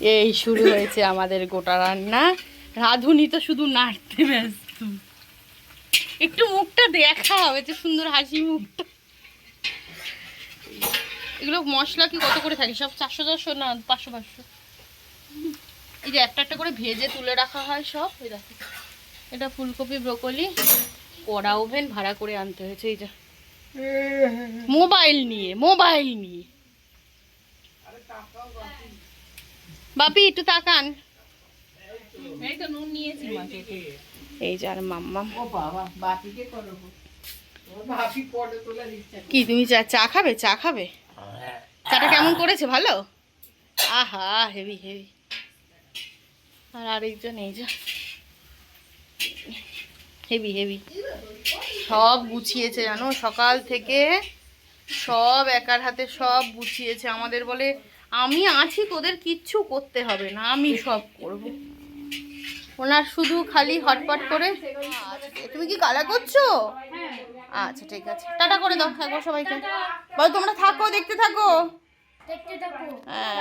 এই শুরু হয়েছে আমাদের গোটা রান্না। রাঁধুনি তো শুধু নাড়তে ব্যস্ত। একটু মুখটা দেখা হবে যে সুন্দর হাসি মুখটা এগুলো মশলা কি কত করে থাকে? সব চারশো চারশো না পাঁচশো পাঁচশো? এই যে একটা একটা করে ভেজে তুলে রাখা হয় সব। দেখো। এটা ফুলকপি, ব্রোকলি, কড়া ওভেন, ভাড়া করে আনতে হয়েছে। এই মোবাইল নিয়ে মোবাইল নিয়ে। বাপি একটু তাকান। এই তো নুন নিয়েছি মাকে। এই যে আর মাম্মা। কি তুমি চা চা খাবে? চা খাবে? চাটা কেমন করেছে ভালো? আহা হেভি হেভি। আর আরেকজন এই যে। Heavy heavy. সব গুছিয়েছে জানো? সকাল থেকে সব একার হাতে সব গুছিয়েছে। আমাদের বলে আমি আছি তোদের কিচ্ছু করতে হবে না আমি সব করব। ওনার শুধু খালি হটপট করে তুমি কি কালা করছ? আচ্ছা ঠিক আছে। টাটা করে দাও সবাইকে। বলো তোমরা থাকো। দেখতে থাকো। হ্যাঁ।